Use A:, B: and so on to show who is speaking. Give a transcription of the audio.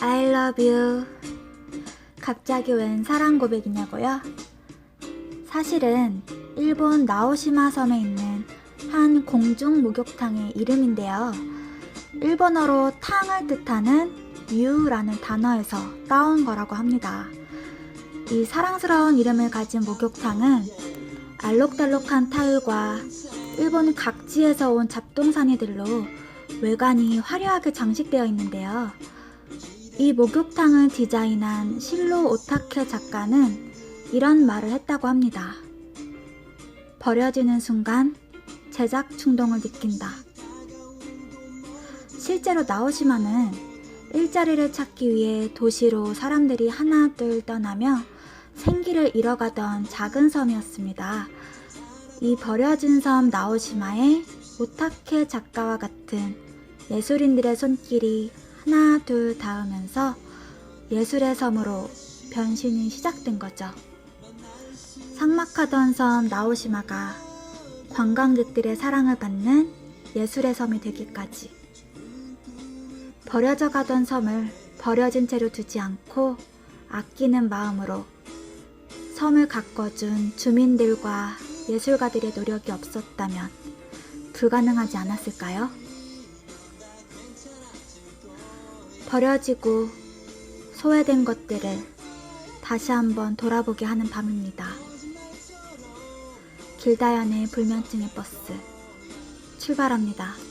A: I love you. 갑자기 웬 사랑 고백이냐고요? 사실은 일본 나오시마 섬에 있는 한 공중 목욕탕의 이름인데요. 일본어로 탕을 뜻하는 유라는 단어에서 따온 거라고 합니다. 이 사랑스러운 이름을 가진 목욕탕은 알록달록한 타일과 일본 각지에서 온 잡동사니들로 외관이 화려하게 장식되어 있는데요. 이 목욕탕을 디자인한 실로 오타케 작가는 이런 말을 했다고 합니다. 버려지는 순간 제작 충동을 느낀다. 실제로 나오시마는 일자리를 찾기 위해 도시로 사람들이 하나둘 떠나며 생기를 잃어가던 작은 섬이었습니다. 이 버려진 섬 나오시마에 오타케 작가와 같은 예술인들의 손길이 하나 둘 닿으면서 예술의 섬으로 변신이 시작된 거죠. 삭막하던 섬 나오시마가 관광객들의 사랑을 받는 예술의 섬이 되기까지 버려져 가던 섬을 버려진 채로 두지 않고 아끼는 마음으로 섬을 가꿔준 주민들과 예술가들의 노력이 없었다면 불가능하지 않았을까요? 버려지고 소외된 것들을 다시 한번 돌아보게 하는 밤입니다. 길다연의 불면증의 버스 출발합니다.